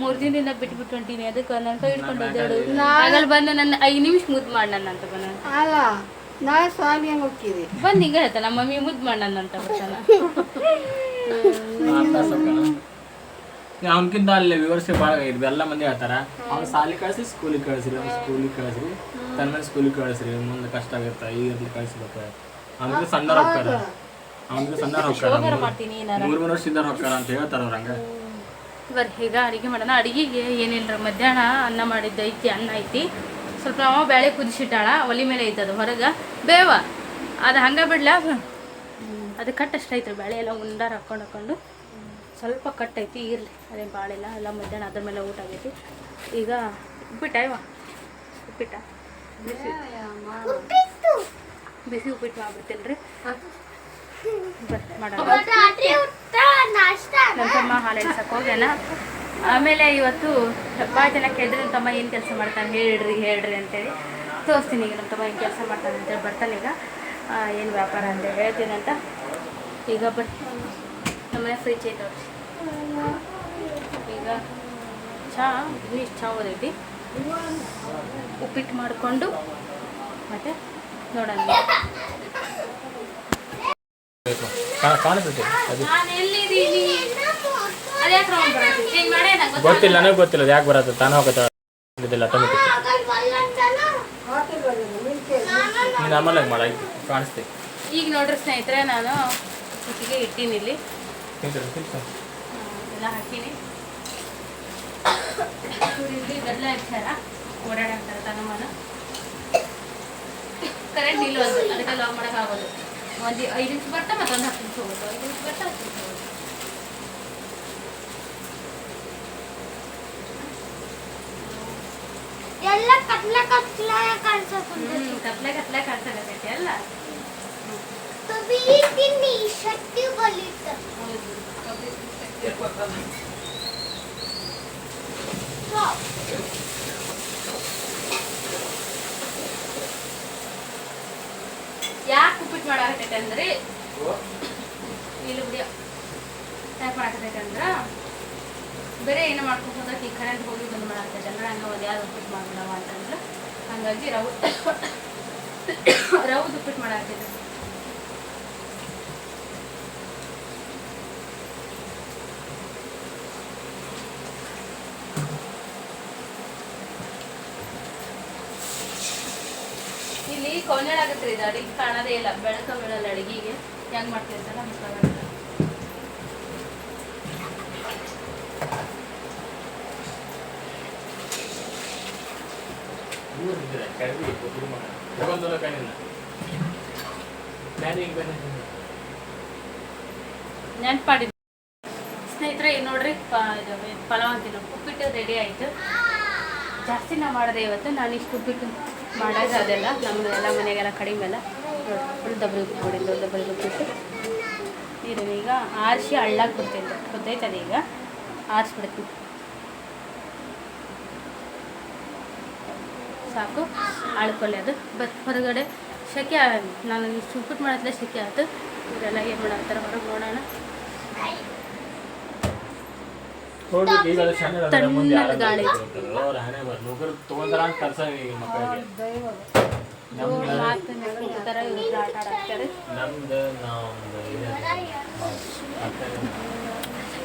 ಮೂರು ದಿನದಿಂದ ಬಿಟ್ಬಿಟ್ಟು ಹೊಂಟೀನಿ ಅದಕ್ಕೆ ನನ್ನ ಕೈ ಹಿಡ್ಕೊಂಡು ಒದ್ದಾಡು ಆಗಲ್ಲ ಬಂದು ನನ್ನ ಐದು ನಿಮಿಷ ಮುದ್ದು ಮಾಡಣ್ಣ ನನ್ನ ಅಂತ ಬಂದ. ಅಲ್ಲ ನಾಳೆ ಸ್ವಾಮಿ ಹೆಂಗೆ ಹೋಗ್ತೀರಿ? ಬಂದು ಹಿಂಗೆ ಹೇಳ್ತಾನ ನಮ್ಮ ಮಮ್ಮಿ ಮುದ್ದು ಮಾಡ ನನ್ನ ಅಂತ ಬರ್ತಾನ ಅವನಕ್ಕಿಂತ ಅಲ್ಲಿ ವಿವರಿಸಿ ಭಾಳ ಇದು ಎಲ್ಲ ಮಂದಿ ಹೇಳ್ತಾರ. ಅವ್ನು ಸಾಲಿ ಕಳಿಸಿ ಸ್ಕೂಲಿಗೆ ಕಳಿಸ್ರಿ ಅವ್ನು ಸ್ಕೂಲಿಗೆ ಕಳಿಸ್ರಿ ತನ್ನ ಮೇಲೆ ಸ್ಕೂಲಿಗೆ ಕಳಿಸ್ರಿ ಮುಂದೆ ಕಷ್ಟ ಆಗಿರ್ತಾರೆ ಈಗ ಕಳಿಸ್ಬೇಕು ಅವ್ನಿಗೆ ಸಣ್ಣ ಹೋಗ್ತಾರ ಅವ್ನಿಗೆ ಸಣ್ಣ ರೊಕ್ಕ ಮಾಡ್ತೀನಿ ಏನಾರ. ಮೂರು ಮೂರು ವರ್ಷದಿಂದ ಹೋಗ್ತಾರ ಅಂತ ಹೇಳ್ತಾರ ಅವ್ರ ಹಂಗ. ಬರ್ರಿ ಈಗ ಅಡುಗೆ ಮಾಡೋಣ? ಅಡುಗೆಗೆ ಏನಿಲ್ಲ ಮಧ್ಯಾಹ್ನ ಅನ್ನ ಮಾಡಿದ್ದು ಐತಿ ಅನ್ನ ಐತಿ. ಸ್ವಲ್ಪ ಅವ ಬೇಳೆ ಕುದಿಸಿಟ್ಟಾಳ ಒಲಿ ಮೇಲೆ ಐತೆ ಅದು ಹೊರಗೆ. ಬೇವ ಅದು ಹಂಗೆ ಬಿಡ್ಲ? ಅದು ಕಟ್ ಅಷ್ಟೈತ್ರಿ ಬೇಳೆ ಎಲ್ಲ ಉಂಡಾರ ಹಾಕೊಂಡು ಹಾಕೊಂಡು. ಸ್ವಲ್ಪ ಕಟ್ ಐತಿ ಇರಲಿ. ಅದೇ ಬಾಳೆಲ್ಲ ಎಲ್ಲ ಮಧ್ಯಾಹ್ನ ಅದ್ರ ಮೇಲೆ ಊಟ ಆಗೈತಿ. ಈಗ ಉಪ್ಪಿಟ್ಟ ಇವ? ಉಪ್ಪಿಟ್ಟ? ಬಿಸಿ ಬಿಸಿ ಉಪ್ಪಿಟ್ಟು. ಮಾಡ್ಬಿಡ್ತೀನಿ ರೀ ಮಾಡೋಣ ನಮ್ಮ ತಮ್ಮ ಹಾಲು ಹೋಗ್ಯಾನ. ಆಮೇಲೆ ಇವತ್ತು ಭಾಳ ಜನ ಕೇಳಿದ್ರೆ ನಮ್ಮ ತಮ್ಮ ಏನು ಕೆಲಸ ಮಾಡ್ತಾನೆ ಹೇಳ್ರಿ ಹೇಳ್ರಿ ಅಂತೇಳಿ ತೋರಿಸ್ತೀನಿ ಈಗ ನಮ್ಮ ತಮ್ಮ ಏನು ಕೆಲಸ ಮಾಡ್ತಾನೆ ಅಂತೇಳಿ ಬರ್ತಾನೆ ಈಗ. ಏನು ವ್ಯಾಪಾರ ಅಂತ ಹೇಳ್ತೀನಿ ಅಂತ. ಈಗ ಬರ್ತ ನಮ್ಮನೆ ಫ್ರಿಜ್ ಐತೆ ಈಗ ಚಹಾ ಇಷ್ಟು ಚಹಾ ಓದೈತಿ. ಉಪ್ಪಿಟ್ಟು ಮಾಡಿಕೊಂಡು ಮತ್ತೆ ನೋಡೋಣ. ಕಾಣಿಸ್ತೈತಿ ಅದು ಅದೇ ಗೊತ್ತಿಲ್ಲ ನನಗೆ ಗೊತ್ತಿಲ್ಲ ಯಾಕೆ ಬರತ್ತೆ? ತಾನೇ ಹೋಗತ್ತೆ ಇದಿಲ್ಲ ಆಟೋಮೆಟಿಕ್ ನೀನು ಆಮೇಲೆ ಕಾಣಿಸ್ತೈತಿ ಈಗ ನೋಡ್ರಿ ಸ್ನೇಹಿತರೆ ನಾನು ಕುತ್ತಿಗೆ ಇಟ್ಟೀನಿ ಇಲ್ಲಿ. ಎಲ್ಲ ಹಾಕೀನಿ. ಇಲ್ಲಿ ಗದ್ದಲ ಹಚ್ಚಾರ ಓಡಾಡಕ್ತಾರ ತನಮನ ಕರೆಂಟ್ ಇಲ್ಲ ಒಂದು ಅದಕ್ಕೆ ಲಾಕ್ ಮಾಡೋಕ್ಕಾಗೋದು ಒಂದು ಐದು ನಿಮಿಷ ಬರ್ತಾ ಮತ್ತೊಂದು ಹತ್ತು ನಿಮಿಷ ಹೋಗುತ್ತೆ ಐದು ನಿಮಿಷ ಬರ್ತಾ ಹತ್ತು ನಿಮಿಷ ಹೋಗುತ್ತೆ ಎಲ್ಲ ಕತ್ಲ ಕತ್ಲ ಕಾಣಿಸಕ್ ಹ್ಞೂ ಕತ್ಲೆ ಕತ್ಲೆ ಕಾಣಿಸಾಕತ್ತೈತಿ ಅಲ್ಲ ತಿನ್ನಿ ಶಕ್ತಿ ಬಲಿತ ಹೌದು ಯಾಕೆ ಉಪ್ಪಿಟ್ಟು ಮಾಡಾಕತ್ತೈತೆ ಅಂದ್ರೆ, ಇಲ್ಲಿ ಬಿಡಿ ಯಾಕೆ ಮಾಡಾಕತ್ತೈತೆ ಅಂದ್ರೆ, ಬೇರೆ ಏನೋ ಮಾಡ್ಕೊಂಡು ಈ ಕರೆಂಟ್ ಹೋಗಿ ಬಂದು ಮಾಡಾಕತ್ತೈತೆ ಅಂದ್ರೆ ಹಂಗೆ ಒಂದು ಯಾವ್ದು ಉಪ್ಪಿಟ್ಟು ಮಾಡ್ಬಿಡವ ಅಂತಂದ್ರೆ, ಹಂಗಾಗಿ ರೌದ್ ರವ್ದು ಉಪ್ಪಿಟ್ಟು ಮಾಡಾಕತ್ತೈತೆ. ಇಲ್ಲಿ ಕೊನೆಲ್ ಆಗತ್ರಿ ಇದು ಅಡಿಗೆ ಕಾಣದೇ ಇಲ್ಲ. ಬೆಳಕ ಬೀಳಲ್ಲ ಅಡಿಗೆಗೆ ಹೆಂಗ್. ಮಾಡ್ತೀವಿ ಅಂತ ನೆನ್ಪಾಡಿದ್ದು. ಸ್ನೇಹಿತರೆ ನೋಡ್ರಿ ಪಲಾವ್ ಅಂತೀನಿ ಉಪ್ಪಿಟ್ಟು ರೆಡಿ ಆಯ್ತು. ಜಾಸ್ತಿ ನಾ ಮಾಡಿದೆ ಇವತ್ತು. ನಾನು ಇಷ್ಟು ಉಪ್ಪಿಟ್ಟು ಮಾಡೋದು ಅದೆಲ್ಲ. ನಮ್ಮದು ಎಲ್ಲ ಮನೆಗೆಲ್ಲ ಕಡಿಮೆ ಎಲ್ಲ ಫುಲ್ ದಬ್ಬರಿ ಉಪ್ಪು ಮಾಡಿದ್ದು ದಬ್ಬರಿ ಉಪ್ಪಿಟ್ಟು ಇದನ್ನ ಈಗ ಆರಿಸಿ ಹಳ್ಳಾಗಿ ಬಿಡ್ತೀನಿ ಗೊತ್ತೈತದ ಈಗ? ಆರಿಸ್ಬಿಡ್ತೀನಿ. ಸಾಕು. ಆಳ್ಕೊಳ್ಳಿ ಅದು. ಬಟ್ ಹೊರಗಡೆ ಆ- ನಾನು ಸುಪ್ಪಿಟ್ಟು ಮಾಡತ್ತಲೇ ಸೆಕೆ ಆಯ್ತು. ಇವರೆಲ್ಲ ಏನು ಮಾಡತ್ತಾರೆ ಹೊರಗೆ ನೋಡೋಣ ತಣ್ಣಗೆ ಗಾಳಿ. ತಗೊಂತಾರ ಅಂತ ಕಲ್ಸ ಈಗ ಮಕ್ಕಳಿಗೆ ಮಾತು ನೆನ್ಸ್ಕೊಂತಾರೆ ಇವ್ರು ಆಟ ಆಡಾಕ್ತಾರೆ ನಮ್ದು ನಮ್ದು ಇದೆ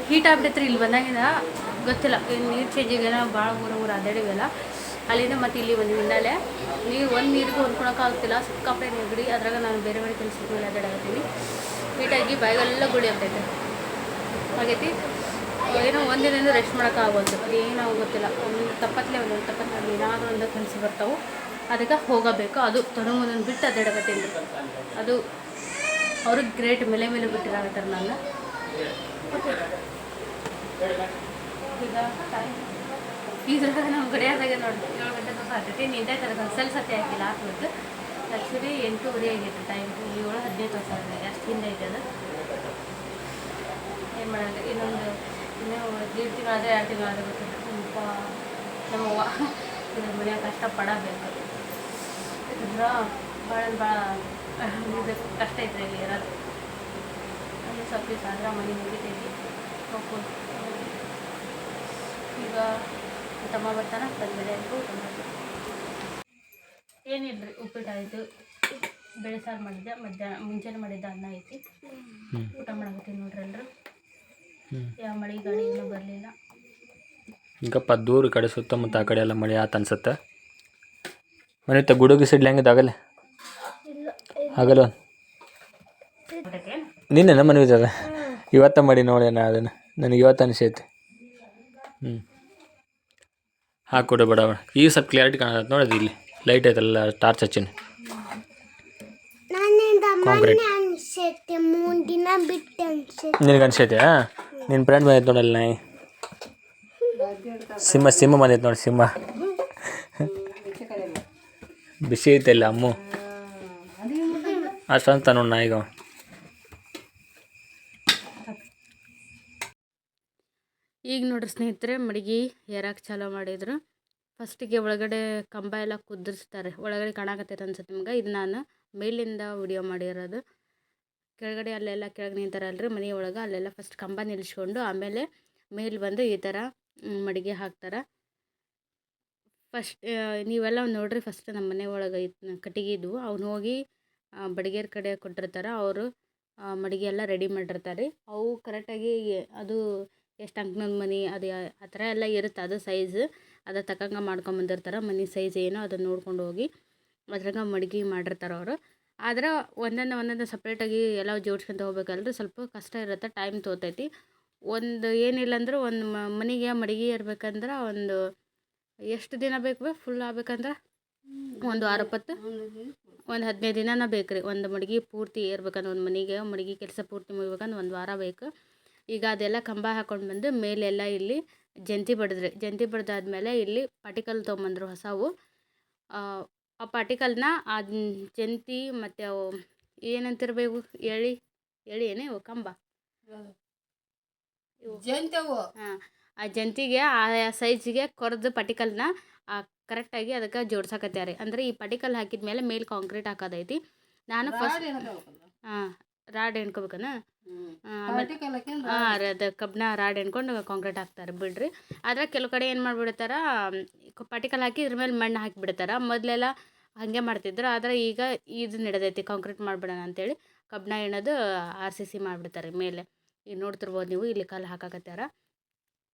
ಹೀಟ್ ಆಗ್ಬಿಟ್ಟೈತ್ರಿ ಇಲ್ಲಿ ಬಂದಾಗಿಂದ ಗೊತ್ತಿಲ್ಲ. ನೀರು ಚೇಂಜಿಗೆಲ್ಲ ಭಾಳ ಊರ ಊರು ಅಡ್ಡಾಡಿವೆಲ್ಲ ಅಲ್ಲಿಂದ ಮತ್ತೆ ಇಲ್ಲಿ ಒಂದು ಹಿನ್ನೆಲೆ. ನೀರು ಒಂದು ನೀರಿಗೂ ಹೊಂದ್ಕೊಳಕ್ಕಾಗ್ತಿಲ್ಲ ಸಿಕ್ಕಾಪಟ್ಟೆ ನೆಗಡಿ ಅದ್ರಾಗ ನಾನು ಬೇರೆ ಬೇರೆ ಕೆಲಸದ ಮೇಲೆ ಅಡ್ಡಾಡತ್ತೀನಿ ಹೀಟಾಗಿ ಬಾಯಿಗೆಲ್ಲ ಗುಳಿ ಆಗ್ತೈತೆ ಹಾಗೈತಿ ಏನೋ ಒಂದಿನ ರೆಸ್ಟ್ ಮಾಡೋಕ್ಕಾಗೋದು ಏನೋ ಗೊತ್ತಿಲ್ಲ. ಒಂದು ತಪ್ಪತ್ತಲೇ ಒಂದು ತಪ್ಪತ್ಲೆ ಏನಾದರೂ ಒಂದು ಕನಸು ಬರ್ತಾವೆ ಅದಕ್ಕೆ ಹೋಗಬೇಕು. ಅದು ತೊಡಗೋದನ್ನು ಬಿಟ್ಟು ಅಡ್ಡಾಡಕತ್ತೀನಿ ಅದು ಅವ್ರಿಗೆ ಗ್ರೇಟ್ ಮೇಲೆ ಮೇಲೆ ಬಿಟ್ಟಿರಾಗತ್ತಾರೆ ಈ ಇದ್ರಾಗ ನಮ್ಮ ಗಡಿಯಾದಾಗ ನೋಡಿ. ಏಳು ಗಂಟೆ ತುಂಬ ಆಗ್ತೈತಿ ನಿಂದೆ ತರ ಸೆಲ್ ಸತಿ ಹಾಕಿಲ್ಲ ಆಗ್ಬಿಟ್ಟು ಆ್ಯಕ್ಚುಲಿ ಎಂಟೂವರೆ ಆಗೈತೆ ಟೈಮ್ ಏಳು ಹದಿನೈದು ವರ್ಷ ಆಗಿದೆ. ಅಷ್ಟು ಹಿಂದೆ ಐತೆ ಅದು. ಏನು ಮಾಡೋದು ಇನ್ನೊಂದು ಇನ್ನೂ ದೀಡ್ ತಿಂಗಳಾದರೆ ಎರಡು ತಿಂಗಳಾದರೆ ಗೊತ್ತಿಲ್ಲ. ಸ್ವಲ್ಪ ನಮ್ಮವ್ವ ಇದ್ರ ಮನೆಯಾಗ ಕಷ್ಟ ಪಡಬೇಕು ಯಾಕಂದ್ರೆ ಭಾಳ ಭಾಳ ಇದು ಕಷ್ಟ ಐತ್ರಿ ಇಲ್ಲಿ ಇರೋದು. ಅಲ್ಲಿ ಸ್ವಲ್ಪ ದಿವಸ ಆದ್ರೆ ಮನೆ ಮುಗಿತೈತಿ. ಹೋಗ್ಬೋದು. ಈಗ ತಮ್ಮ ಬರ್ತಾನ? ಬಂದ್ಮೇಲೆ ಅಂತ ಊಟ ಮಾಡ್ಬೇಕು ಏನಿಲ್ಲ ರೀ ಉಪ್ಪಿಟ್ಟಾಯಿತು ಬೆಳೆ ಸಾರು ಮಾಡಿದ್ದೆ ಮಧ್ಯಾಹ್ನ ಮುಂಜಾನೆ ಮಾಡಿದ್ದೆ ಅನ್ನ ಐತಿ. ಊಟ ಮಾಡಕತ್ತೀನಿ ನೋಡ್ರಿ ಎಲ್ಲರೂ ಯಾವ ಮಳೆ ಗಾಳಿ ಇನ್ನೂ ಬರಲಿಲ್ಲ. ಈಗಪ್ಪ ದೂರ ಕಡೆ ಸುತ್ತಮುತ್ತ ಆ ಕಡೆ ಎಲ್ಲ ಮಳೆ ಆತ ಅನ್ಸುತ್ತೆ. ಮನೆ ತ ಗುಡುಗು ಸಿಡ್ಲಿ ಹೆಂಗಿದೆ ಆಗಲ್ಲ ಆಗಲ್ಲ ನಿನ್ನೆ ನಮ್ಮ ಮನೆ ಅದ ಇವತ್ತ ಮಾಡಿ ನೋಡಿ ನಾ ಅದನ್ನು. ನನಗೆ ಇವತ್ತು ಅನಿಸೈತೆ. ಹ್ಞೂ ಹಾಕ್ಕೊಡು ಬೇಡ ಬೇಡ ಈಗ ಸ್ವಲ್ಪ ಕ್ಲಾರಿಟಿ ಕಾಣತ್ತೆ ನೋಡೋದು ಇಲ್ಲಿ. ಲೈಟ್ ಐತಲ್ಲ ಟಾರ್ಚ್ ಹಚ್ಚಿನ. ನನ್ನಿಂದ ಕಾಂಕ್ರೀಟ್ ನಿನಗೆ ಅನ್ಸೈತೆ ನಿನ್ನ ಫ್ರೆಂಡ್ ಬಂದೈತೆ ನೋಡಲ್ಲ ನಾಯಿ. ಸಿಂಹ ಸಿಂಹ ಬಂದೈತೆ ನೋಡಿ ಸಿಂಹ. ಬಿಸಿ ಐತಲ್ಲ ಅಮ್ಮು. ಅಷ್ಟಂತ ನೋಡಿ ನಾಯಿಗ ಈಗ ನೋಡ್ರಿ ಸ್ನೇಹಿತರೆ, ಮಡಗಿ ಏರಾಕ್ ಚಾಲೋ ಮಾಡಿದ್ರು. ಫಸ್ಟಿಗೆ ಒಳಗಡೆ ಕಂಬ ಎಲ್ಲ ಕುದ್ರಿಸ್ತಾರೆ. ಒಳಗಡೆ ಕಾಣಕತ್ತೈತೆ ಅನ್ಸುತ್ತೆ ನಿಮ್ಗೆ. ಇದು ನಾನು ಮೇಲಿಂದ ವಿಡಿಯೋ ಮಾಡಿರೋದು. ಕೆಳಗಡೆ ಅಲ್ಲೆಲ್ಲ ಕೆಳಗೆ ನಿಂತಾರಲ್ರಿ, ಮನೆ ಒಳಗೆ ಅಲ್ಲೆಲ್ಲ ಫಸ್ಟ್ ಕಂಬ ನಿಲ್ಲಿಸ್ಕೊಂಡು ಆಮೇಲೆ ಮೇಲೆ ಬಂದು ಈ ಥರ ಮಡಿಗೆ ಹಾಕ್ತಾರೆ. ಫಸ್ಟ್ ನೀವೆಲ್ಲ ನೋಡ್ರಿ ಫಸ್ಟ್ ನಮ್ಮ ಮನೆ ಒಳಗೆ ಕಟ್ಟಿಗೆ ಇದ್ವು, ಅವ್ನು ಹೋಗಿ ಬಡಿಗೆರ ಕಡೆ ಕೊಟ್ಟಿರ್ತಾರೆ, ಅವರು ಮಡಿಗೆ ಎಲ್ಲ ರೆಡಿ ಮಾಡಿರ್ತಾರೆ. ಅವು ಕರೆಕ್ಟಾಗಿ ಅದು ಎಷ್ಟು ಅಂಕನದ ಮನೆ, ಅದು ಆ ಥರ ಎಲ್ಲ ಇರುತ್ತೆ ಅದು ಸೈಜ್ ಅದು ತಕ್ಕಂಗೆ ಮಾಡ್ಕೊಂಬಂದಿರ್ತಾರೆ ಮನೆ ಸೈಜ್ ಏನೋ ಅದನ್ನು ನೋಡ್ಕೊಂಡು ಹೋಗಿ, ಅದ್ರಾಗ ಮಡಿಗೆ ಮಾಡಿರ್ತಾರೆ ಅವರು. ಆದ್ರೆ ಒಂದೊಂದು ಒಂದೊಂದು ಸಪ್ರೇಟಾಗಿ ಎಲ್ಲ ಜೋಡ್ಸ್ಕೊಂತ ಹೋಗ್ಬೇಕಲ್ರಿ, ಸ್ವಲ್ಪ ಕಷ್ಟ ಇರುತ್ತೆ ಟೈಮ್ ತೊಗೊತೈತಿ ಒಂದು ಏನಿಲ್ಲ ಅಂದ್ರೆ ಒಂದು ಮನೆಗೆ ಮಡಿಗೆ ಇರ್ಬೇಕಂದ್ರೆ ಒಂದು ಎಷ್ಟು ದಿನ ಬೇಕು ಫುಲ್ ಆಗ್ಬೇಕಂದ್ರೆ? ಒಂದು ವಾರ ಹೊತ್ತು? ಒಂದು ಹದಿನೈದು ದಿನನ ಬೇಕು ರೀ ಒಂದು ಮಡಿಗೆ ಪೂರ್ತಿ ಏರ್ಬೇಕಂದ್ರೆ ಒಂದು ಮನೆಗೆ ಮಡಿಗೆ ಕೆಲಸ ಪೂರ್ತಿ ಮುಗಿಬೇಕಂದ್ರೆ ಒಂದು ವಾರ ಬೇಕು. ಈಗ ಅದೆಲ್ಲ ಕಂಬ ಹಾಕೊಂಡು ಬಂದು ಮೇಲೆಲ್ಲ ಇಲ್ಲಿ ಜಂತಿ ಬಡಿದ್ರಿ. ಜಂತಿ ಬಡ್ದಾದ್ಮೇಲೆ ಇಲ್ಲಿ ಪಟಿಕಲ್ ತೊಗೊಂಬಂದ್ರು ಹೊಸವು. ಆ ಪಾರ್ಟಿಕಲ್ನ ಪಾಟಿಕಲ್ನ ಆ ಜಂತಿ ಮತ್ತು ಅವು ಏನಂತಿರಬೇಕು ಎಳಿ ಎಳಿ ಏನೇ ಇವು ಕಂಬ. ಜಂತವು. ಹಾಂ ಆ ಜಂತಿಗೆ ಆ ಸೈಜಿಗೆ ಕೊರೆದು ಪಟಿಕಲ್ನ ಕರೆಕ್ಟಾಗಿ ಅದಕ್ಕೆ ಜೋಡ್ಸಕತ್ಯಾರಿ. ಅಂದರೆ ಈ ಪಟಿಕಲ್ ಹಾಕಿದ ಮೇಲೆ ಮೇಲೆ ಕಾಂಕ್ರೀಟ್ ಹಾಕೋದೈತಿ. ನಾನು ಫಸ್ಟ್ ಹಾಂ ರಾಡ್ ಎಣ್ಕೊಬೇಕನ? ಹಾಂ ಅದು ಕಬ್ಬನ ರಾಡ್ ಎಣ್ಕೊಂಡು ಕಾಂಕ್ರೀಟ್ ಹಾಕ್ತಾರೆ ಬಿಡ್ರಿ. ಆದ್ರೆ ಕೆಲವು ಕಡೆ ಏನು ಮಾಡಿಬಿಡ್ತಾರ ಪಟಿಕಲ್ ಹಾಕಿ ಇದ್ರ ಮೇಲೆ ಮಣ್ಣು ಹಾಕಿಬಿಡ್ತಾರೆ. ಮೊದಲೆಲ್ಲ ಹಾಗೆ ಮಾಡ್ತಿದ್ರು ಆದ್ರೆ ಈಗ ಇದು ನಡೆದೈತಿ ಕಾಂಕ್ರೀಟ್ ಮಾಡಿಬಿಡೋಣ ಅಂತೇಳಿ ಕಬ್ಬನ ಎಣ್ಣೋದು ಆರ್ ಸಿ ಸಿ ಮಾಡಿಬಿಡ್ತಾರೆ ಮೇಲೆ. ಈಗ ನೋಡ್ತಿರ್ಬೋದು ನೀವು ಇಲ್ಲಿ ಕಲ್ಲು ಹಾಕಾಕತ್ತಾರ.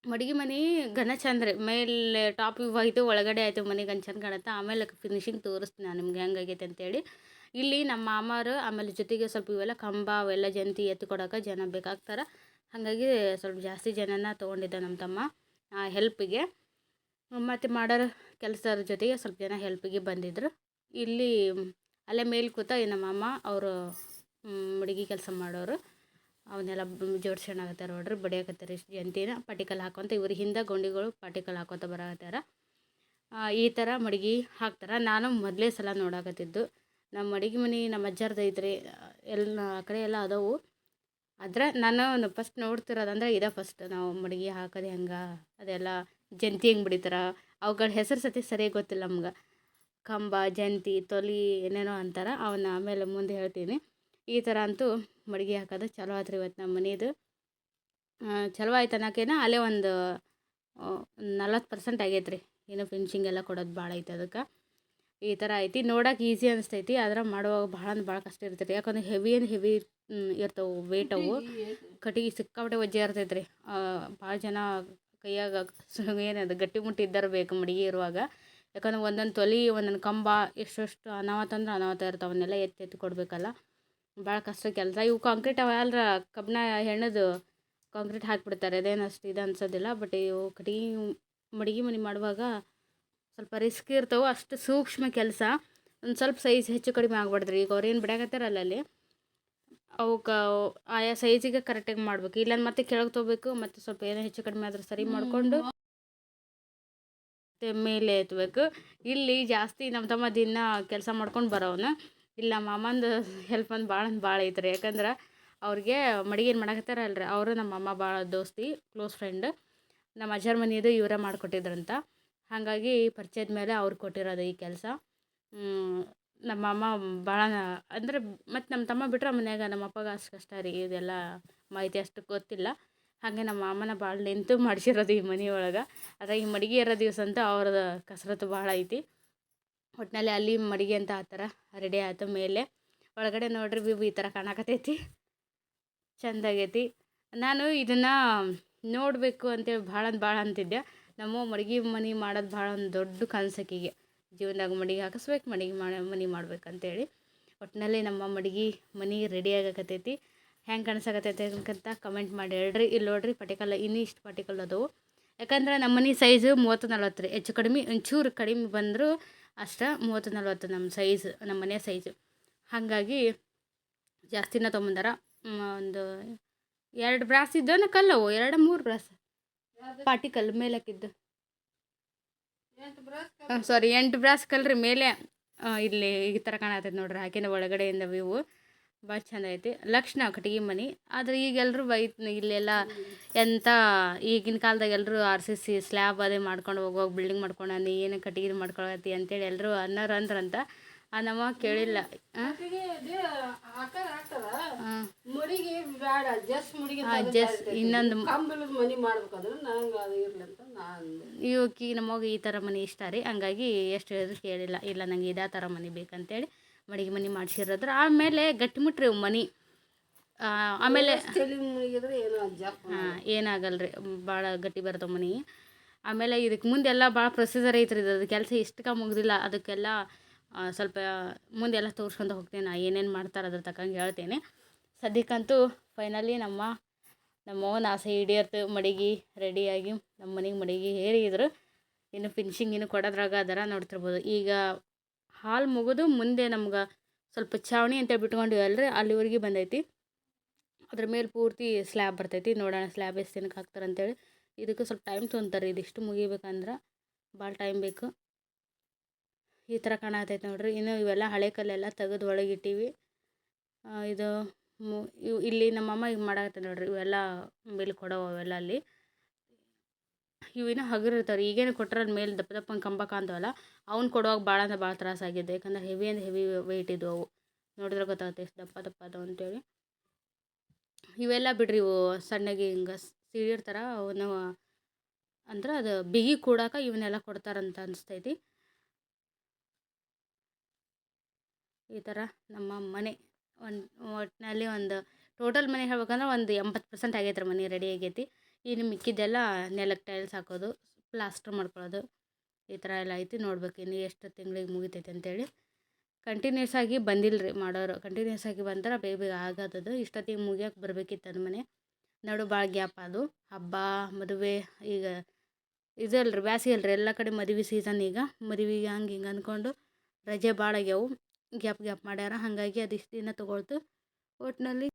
ಮಡಿಗೆ ಮನೆ ಘನ ಚಂದ ರೀ ಮೇಲೆ ಟಾಪ್ ಇವ್ ಆಯಿತು ಒಳಗಡೆ ಆಯಿತು ಮನೆ ಗನ್ ಚಂದ ಕಾಣುತ್ತೆ. ಆಮೇಲೆ ಫಿನಿಶಿಂಗ್ ತೋರಿಸ್ತೀನಿ ನಾನು ನಿಮ್ಗೆ ಹೆಂಗಾಗೈತೆ ಅಂತೇಳಿ. ಇಲ್ಲಿ ನಮ್ಮ ಮಾಮಾರು ಆಮೇಲೆ ಜೊತೆಗೆ ಸ್ವಲ್ಪ ಇವೆಲ್ಲ ಕಂಬ ಅವೆಲ್ಲ ಜಂತಿ ಎತ್ತಿ ಕೊಡೋಕೆ ಜನ ಬೇಕಾಗ್ತಾರೆ. ಹಾಗಾಗಿ ಸ್ವಲ್ಪ ಜಾಸ್ತಿ ಜನನ ತೊಗೊಂಡಿದ್ದ ನಮ್ಮ ತಮ್ಮ ಹೆಲ್ಪಿಗೆ ಮತ್ತು ಮಾಡೋರು ಕೆಲಸದ ಜೊತೆಗೆ ಸ್ವಲ್ಪ ಜನ ಹೆಲ್ಪಿಗೆ ಬಂದಿದ್ದರು ಇಲ್ಲಿ ಅಲ್ಲೇ ಮೇಲೆ ಕೂತ ನಮ್ಮ ಅಮ್ಮ ಅವರು ಮಡ್ಗಿ ಕೆಲಸ ಮಾಡೋರು. ಅವನ್ನೆಲ್ಲ ಜೋಡ್ಸ್ಕೊಂಡಾಗತ್ತಾರ ನೋಡ್ರಿ, ಬಡಿಯಾಕತ್ತಾರೆ ಜಂತಿನ. ಪಟಿಕಲ್ ಹಾಕೊಂತ ಇವ್ರ ಹಿಂದೆ ಗೊಂಡಿಗಳು ಪಟಿಕಲ್ ಹಾಕೋತ ಬರಾಕತ್ತಾರ ಈ ಥರ ಮಡ್ಗಿ ಹಾಕ್ತಾರೆ. ನಾನು ಮೊದಲೇ ಸಲ ನೋಡಾಕತ್ತಿದ್ದು. ನಮ್ಮ ಅಡುಗೆ ಮನೆ ನಮ್ಮ ಅಜ್ಜಾರ್ದು ಐತ್ರಿ, ಎಲ್ಲ ಆ ಕಡೆ ಎಲ್ಲ ಅದಾವು. ಆದ್ರೆ ನಾನು ಫಸ್ಟ್ ನೋಡ್ತಿರೋದಂದ್ರೆ ಇದೇ ಫಸ್ಟ್ ನಾವು ಮಡಿಗೆ ಹಾಕೋದು ಹೆಂಗೆ, ಅದೆಲ್ಲ ಜಂತಿ ಹೆಂಗೆ ಬಿಡಿತಾರ, ಅವುಗಳ ಹೆಸರು ಸತಿ ಸರಿಯಾಗಿ ಗೊತ್ತಿಲ್ಲ ನಮ್ಗೆ. ಕಂಬ, ಜಂತಿ, ತೊಲಿ ಏನೇನೋ ಅಂತಾರೆ, ಅವನ್ನ ಆಮೇಲೆ ಮುಂದೆ ಹೇಳ್ತೀನಿ. ಈ ಥರ ಅಂತೂ ಮಡ್ಗೆ ಹಾಕೋದು ಚಲೋ ಆತ್ರಿ ಇವತ್ತು ನಮ್ಮ ಮನೇದು. ಚಲೋ ಆಯ್ತು ಅನ್ನೋಕೇನ ಅಲ್ಲೇ ಒಂದು ನಲ್ವತ್ತು ಪರ್ಸೆಂಟ್ ಆಗೈತೆ ರೀ ಏನೋ ಫಿನಿಶಿಂಗ್ ಎಲ್ಲ ಕೊಡೋದು ಭಾಳ ಐತೆ ಅದಕ್ಕೆ. ಈ ಥರ ಐತಿ. ನೋಡೋಕೆ ಈಸಿ ಅನಿಸ್ತೈತಿ. ಆದ್ರೆ ಮಾಡುವಾಗ ಭಾಳ ಅಂದ್ರೆ ಭಾಳ ಕಷ್ಟ ಇರ್ತೈತಿ. ಯಾಕಂದ್ರೆ ಹೆವಿ ಏನು ಹೆವಿ ಇರ್ತವೆ ವೇಟ್ ಅವು. ಕಟ್ಟಿಗೆ ಸಿಕ್ಕಾಪಟ್ಟೆ ವಜ್ಜೆ ಇರ್ತೈತೆ ರೀ ಭಾಳ ಜನ ಕೈಯಾಗ ಏನದು ಗಟ್ಟಿ ಮುಟ್ಟಿ ಇದ್ದಾರೆ ಬೇಕು ಮಡಿಗೆ ಇರುವಾಗ. ಯಾಕಂದ್ರೆ ಒಂದೊಂದು ತೊಲಿ, ಒಂದೊಂದು ಕಂಬ, ಎಷ್ಟೆಷ್ಟು ಅನಾಹುತ ಅಂದ್ರೆ ಅನಾಹುತ ಇರ್ತಾವೆ. ಅವನ್ನೆಲ್ಲ ಎತ್ತಿ ಎತ್ತಿ ಕೊಡಬೇಕಲ್ಲ. ಭಾಳ ಕಷ್ಟ ಕೆಲಸ. ಇವು ಕಾಂಕ್ರೀಟ್ ಅವ ಅಲ್ರ, ಕಬ್ಬಿಣ ಹೆಣ್ಣದು ಕಾಂಕ್ರೀಟ್ ಹಾಕಿಬಿಡ್ತಾರೆ. ಅದೇನು ಅಷ್ಟು ಇದು ಅನ್ಸೋದಿಲ್ಲ. ಬಟ್ ಇವು ಕಟ್ಟಿಗೆ ಮಡಿಗೆ ಮನೆ ಮಾಡುವಾಗ ಸ್ವಲ್ಪ ರಿಸ್ಕ್ ಇರ್ತವೆ ಅಷ್ಟು ಸೂಕ್ಷ್ಮ ಕೆಲಸ ಒಂದು ಸ್ವಲ್ಪ ಸೈಜ್ ಹೆಚ್ಚು ಕಡಿಮೆ ಆಗ್ಬಾರ್ದು ರೀ ಈಗ ಅವ್ರೇನು ಬಿಡಾಕತ್ತಾರಲ್ಲ ಅಲ್ಲಿ ಅವಕ್ಕೆ ಆಯಾ ಸೈಜಿಗೆ ಕರೆಕ್ಟಾಗಿ ಮಾಡ್ಬೇಕು. ಇಲ್ಲಾಂದ್ರೆ ಮತ್ತೆ ಕೆಳಗೆ ತೊಗೋಬೇಕು ಮತ್ತು ಸ್ವಲ್ಪ ಏನೋ ಹೆಚ್ಚು ಕಡಿಮೆ ಆದ್ರೆ ಸರಿ ಮಾಡಿಕೊಂಡು ಮತ್ತೆ ಮೇಲೆ ಎತ್ತಬೇಕು ಇಲ್ಲಿ ಜಾಸ್ತಿ ನಮ್ಮ ತಮ್ಮ ದಿನ ಕೆಲಸ ಮಾಡ್ಕೊಂಡು ಬರೋವನ. ಇಲ್ಲ ಮಾಮಂದು ಹೆಲ್ಪ್ ಒಂದು ಭಾಳ ಭಾಳ ಐತ್ರಿ. ಯಾಕಂದ್ರೆ ಅವ್ರಿಗೆ ಮಡಿಗೆ ಏನು ಮಾಡಕತ್ತಾರಲ್ರಿ ಅವರು ನಮ್ಮ ಅಮ್ಮ ಭಾಳ ದೋಸ್ತಿ ಕ್ಲೋಸ್ ಫ್ರೆಂಡ್ ನಮ್ಮ ಅಜ್ಜರ ಮನೆಯದು ಇವರೇ ಮಾಡಿಕೊಟ್ಟಿದ್ರಂತ. ಹಾಗಾಗಿ ಪರಿಚಯದ ಮೇಲೆ ಅವ್ರು ಕೊಟ್ಟಿರೋದು ಈ ಕೆಲಸ. ನಮ್ಮ ಅಮ್ಮ ಭಾಳ ಅಂದರೆ ಮತ್ತು ನಮ್ಮ ತಮ್ಮ ಬಿಟ್ಟರೆ ಮನ್ಯಾಗ ನಮ್ಮ ಅಪ್ಪಗೆ ಅಷ್ಟು ಕಷ್ಟ ರೀ ಇದೆಲ್ಲ ಮಾಹಿತಿ ಅಷ್ಟು ಗೊತ್ತಿಲ್ಲ. ಹಾಗೆ ನಮ್ಮ ಅಮ್ಮನ ಭಾಳ ನಿಂತು ಮಾಡಿಸಿರೋದು ಈ ಮನೆ ಒಳಗೆ. ಅದ್ರಾಗ ಈ ಮಡಿಗೆ ಇರೋ ದಿವಸ ಅಂತ ಅವ್ರದ್ದು ಕಸರತ್ತು ಭಾಳ ಐತಿ. ಒಟ್ಟಿನಲ್ಲಿ ಅಲ್ಲಿ ಮಡಿಗೆ ಅಂತ ಆ ಥರ ರೆಡಿ ಆಯ್ತು ಮೇಲೆ. ಒಳಗಡೆ ನೋಡ್ರಿ ಬಿ ಈ ಥರ ಕಾಣಕತ್ತೈತಿ. ಚಂದ ಆಗೈತಿ ನಾನು ಇದನ್ನು ನೋಡಬೇಕು ಅಂತೇಳಿ ಭಾಳ ಭಾಳ ಅಂತಿದ್ದೆ. ನಮ್ಮ ಮಡಗಿ ಮನೆ ಮಾಡೋದು ಭಾಳ ಒಂದು ದೊಡ್ಡ ಕನಸಕ್ಕಿಗೆ ಜೀವನದಾಗ ಮಡಿಗೆ ಹಾಕಿಸ್ಬೇಕು, ಮಡಿಗೆ ಮಾಡಿ, ಮನೆ ಮಾಡ್ಬೇಕಂತೇಳಿ. ಒಟ್ಟಿನಲ್ಲಿ ನಮ್ಮ ಮಡಿಗೆ ಮನೆ ರೆಡಿ ಆಗಕತ್ತೈತಿ. ಹೆಂಗೆ ಕಾಣಿಸಕತ್ತೈತಿ ಅಂತ ಕಮೆಂಟ್ ಮಾಡಿ ಹೇಳ್ರಿ. ಇಲ್ಲಿ ನೋಡ್ರಿ ಪಟಿಕಲ್ ಇನ್ನೂ ಇಷ್ಟು ಪಟಿಕಲ್ ಅದಾವು. ಯಾಕಂದ್ರೆ ನಮ್ಮ ಮನೆ ಸೈಜು ಮೂವತ್ತು ನಲ್ವತ್ತು ರೀ. ಹೆಚ್ಚು ಕಡಿಮೆ, ಒಂಚೂರು ಕಡಿಮೆ ಬಂದರೂ ಅಷ್ಟೇ ಮೂವತ್ತು ನಲ್ವತ್ತು ನಮ್ಮ ಸೈಜ್ ನಮ್ಮ ಮನೆ ಸೈಜು ಹಾಗಾಗಿ ಜಾಸ್ತಿನ ತೊಗೊಂಬಂದಾರ. ಒಂದು ಎರಡು ಬ್ರಾಸ್ ಇದ್ದವನ್ನ ಕಲ್ಲವು, ಎರಡು ಮೂರು ಬ್ರಾಸ್. ಪಾಟಿ ಕಲ್ಲು ಮೇಲೆ ಹಾಕಿದ್ದು ಸಾರಿ ಎಂಟು ಬ್ರಾಸ್ ಕಲ್ರಿ ಮೇಲೆ ಇಲ್ಲಿ ಈ ಥರ ಕಾಣತೈತೆ ನೋಡ್ರಿ ಹಾಕಿನ ಒಳಗಡೆಯಿಂದ ವ್ಯೂ ಭಾಳ ಚಂದ ಐತಿ. ಲಕ್ಷಣ ಕಟ್ಟಿಗೆ ಮನೆ. ಆದ್ರೆ ಈಗ ಎಲ್ಲರೂ ಬೈತ್ ಇಲ್ಲೆಲ್ಲ ಎಂಥ ಈಗಿನ ಕಾಲದಾಗ ಎಲ್ಲರೂ ಆರ್ ಸಿ ಸಿ ಸ್ಲ್ಯಾಬ್ ಅದೇ ಮಾಡ್ಕೊಂಡು ಹೋಗೋಗಿ ಬಿಲ್ಡಿಂಗ್ ಮಾಡ್ಕೊಂಡು ನೀ ಏನು ಕಟ್ಟಿಗೆ ಮಾಡ್ಕೊಳತಿ ಅಂತೇಳಿ ಎಲ್ಲರೂ ಅನ್ನೋರು ಅಂದ್ರಂತ. ಆ ನಮ್ಮ ಕೇಳಿಲ್ಲ. ಇನ್ನೊಂದು ಅದು ಇವಕ್ಕೆ ನಮಗೆ ಈ ಥರ ಮನೆ ಇಷ್ಟ ರೀ ಹಂಗಾಗಿ ಎಷ್ಟು ಹೇಳಿದ್ರು ಕೇಳಿಲ್ಲ. ಇಲ್ಲ ನಂಗೆ ಇದೇ ಥರ ಮನೆ ಬೇಕಂತೇಳಿ ಮಡಿಗೆ ಮನೆ ಮಾಡಿಸಿರೋದ್ರ. ಆಮೇಲೆ ಗಟ್ಟಿಮುಟ್ರಿ ಮನೆ. ಆಮೇಲೆ ಹಾಂ ಏನಾಗಲ್ಲ ರೀ ಭಾಳ ಗಟ್ಟಿ ಬರ್ತಾವೆ ಮನೆ. ಆಮೇಲೆ ಇದಕ್ಕೆ ಮುಂದೆಲ್ಲ ಭಾಳ ಪ್ರೊಸೀಜರ್ ಐತ್ರಿ ಇದು. ಕೆಲಸ ಇಷ್ಟಕ್ಕೆ ಮುಗ್ದಿಲ್ಲ. ಅದಕ್ಕೆಲ್ಲ ಸ್ವಲ್ಪ ಮುಂದೆಲ್ಲ ತೋರ್ಸ್ಕೊಂತ ಹೋಗ್ತೀನಿ. ನಾ ಏನೇನು ಮಾಡ್ತಾರೆ ಅದ್ರ ತಕ್ಕಂಗೆ ಹೇಳ್ತೇನೆ. ಸದ್ಯಕ್ಕಂತೂ ಫೈನಲಿ ನಮ್ಮ ನಮ್ಮ ಆಸೆ ಈಡೇರ್ತು. ಮಡಿಗೆ ರೆಡಿಯಾಗಿ ನಮ್ಮ ಮನೆಗೆ ಮಡಿಗೆ ಹೇರಿದ್ರು ಇನ್ನು ಫಿನಿಶಿಂಗ್ ಇನ್ನು ಕೊಡೋದ್ರಾಗ ಅದರ ನೋಡ್ತಿರ್ಬೋದು. ಈಗ ಹಾಲ್ ಮುಗಿದು ಮುಂದೆ ನಮ್ಗೆ ಸ್ವಲ್ಪ ಚಾವಣಿ ಅಂತೇಳಿ ಬಿಟ್ಕೊಂಡಿವಲ್ರಿ ಅಲ್ಲಿವರೆಗೆ ಬಂದೈತಿ. ಅದ್ರ ಮೇಲೆ ಪೂರ್ತಿ ಸ್ಲ್ಯಾಬ್ ಬರ್ತೈತಿ. ನೋಡೋಣ ಸ್ಲ್ಯಾಬ್ ಎಷ್ಟು ದಿನಕ್ಕೆ ಹಾಕ್ತಾರೆ ಅಂತೇಳಿ ಇದಕ್ಕೆ ಸ್ವಲ್ಪ ಟೈಮ್ ತೊಗೊಂತಾರೆ ಇದಿಷ್ಟು ಮುಗಿಬೇಕಂದ್ರೆ ಭಾಳ ಟೈಮ್ ಬೇಕು. ಈ ಥರ ಕಾಣತೈತೆ ನೋಡ್ರಿ. ಇನ್ನು ಇವೆಲ್ಲ ಹಳೆ ಕಲ್ಲೆಲ್ಲ ತೆಗೆದು ಒಳಗೆ ಇಟ್ಟೀವಿ ಇದು ಇಲ್ಲಿ ನಮ್ಮಮ್ಮ ಈಗ ಮಾಡಾಕತ್ತೆ ನೋಡ್ರಿ. ಇವೆಲ್ಲ ಬಿಲ್ ಕೊಡೋವು ಅವೆಲ್ಲ ಅಲ್ಲಿ. ಇವಿನ ಹಗುರ ಇರ್ತಾವೆ ಈಗೇನು ಕೊಟ್ಟರೆ ಮೇಲೆ ದಪ್ಪ ದಪ್ಪನ ಕಂಬ ಕಾಣ್ತಾವಲ್ಲ, ಅವ್ನು ಕೊಡುವಾಗ ಭಾಳ ಅಂದ್ರೆ ಭಾಳ ತ್ರಾಸ ಆಗಿದೆ. ಯಾಕಂದ್ರೆ ಹೆವಿ ಅಂದ್ರೆ ಹೆವಿ ವೆಯ್ಟ್ ಇದ್ವು ಅವು. ನೋಡಿದ್ರೆ ಗೊತ್ತಾಗುತ್ತೆ ಎಷ್ಟು ದಪ್ಪ ದಪ್ಪ ಅದು ಅಂತೇಳಿ. ಇವೆಲ್ಲ ಬಿಡ್ರಿ ಇವು ಸಣ್ಣಗೆ ಹಿಂಗೆ ಸಿಡಿರ್ತಾರ ಅವನ್ನ ಅಂದ್ರೆ ಅದು ಬಿಗಿ ಕೂಡಾಕ ಇವನ್ನೆಲ್ಲ ಕೊಡ್ತಾರಂತ ಅನಿಸ್ತೈತಿ. ಈ ಥರ ನಮ್ಮ ಮನೆ ಒಂದು ಒಟ್ಟಿನಲ್ಲಿ ಒಂದು ಟೋಟಲ್ ಮನೆ ಹೇಳ್ಬೇಕಂದ್ರೆ ಒಂದು ಎಂಬತ್ತು ಪರ್ಸೆಂಟ್ ಆಗೈತೆ ರೀ ಮನೆ ರೆಡಿ ಆಗೈತಿ. ಇನ್ನು ಮಿಕ್ಕಿದ್ದೆಲ್ಲ ನೆಲಕ್ಕೆ ಟೈಲ್ಸ್ ಹಾಕೋದು, ಪ್ಲಾಸ್ಟ್ರ್ ಮಾಡ್ಕೊಳ್ಳೋದು, ಈ ಥರ ಎಲ್ಲ ಐತಿ ನೋಡ್ಬೇಕು. ಇನ್ನು ಎಷ್ಟು ತಿಂಗಳಿಗೆ ಮುಗಿತೈತೆ ಅಂತೇಳಿ ಕಂಟಿನ್ಯೂಸ್ ಆಗಿ ಬಂದಿಲ್ಲ ರೀ ಮಾಡೋರು. ಕಂಟಿನ್ಯೂಸ್ ಆಗಿ ಬಂದ್ರೆ ಬೇಗ ಬೇಗ ಆಗೋದದು. ಇಷ್ಟೊತ್ತಿಗೆ ಮುಗಿಯೋಕೆ ಬರಬೇಕಿತ್ತು ಅದು ಮನೆ. ನಡು ಭಾಳ ಗ್ಯಾಪ್ ಅದು. ಹಬ್ಬ, ಮದುವೆ, ಈಗ ಇದು ಅಲ್ರಿ, ಬ್ಯಾಸಿಗೆ ಅಲ್ರಿ. ಎಲ್ಲ ಕಡೆ ಮದುವೆ ಸೀಸನ್ ಈಗ. ಮದುವೆಗೆ ಹಂಗೆ ಹಿಂಗೆ ಅಂದ್ಕೊಂಡು ರಜೆ ಭಾಳ ಆಗ್ಯಾವು. ಗ್ಯಾಪ್ ಗ್ಯಾಪ್ ಮಾಡ್ಯಾರ ಹಾಗಾಗಿ ಅದು ಇಷ್ಟು ದಿನ ತೊಗೊಳ್ತು. ಒಟ್ಟಿನಲ್ಲಿ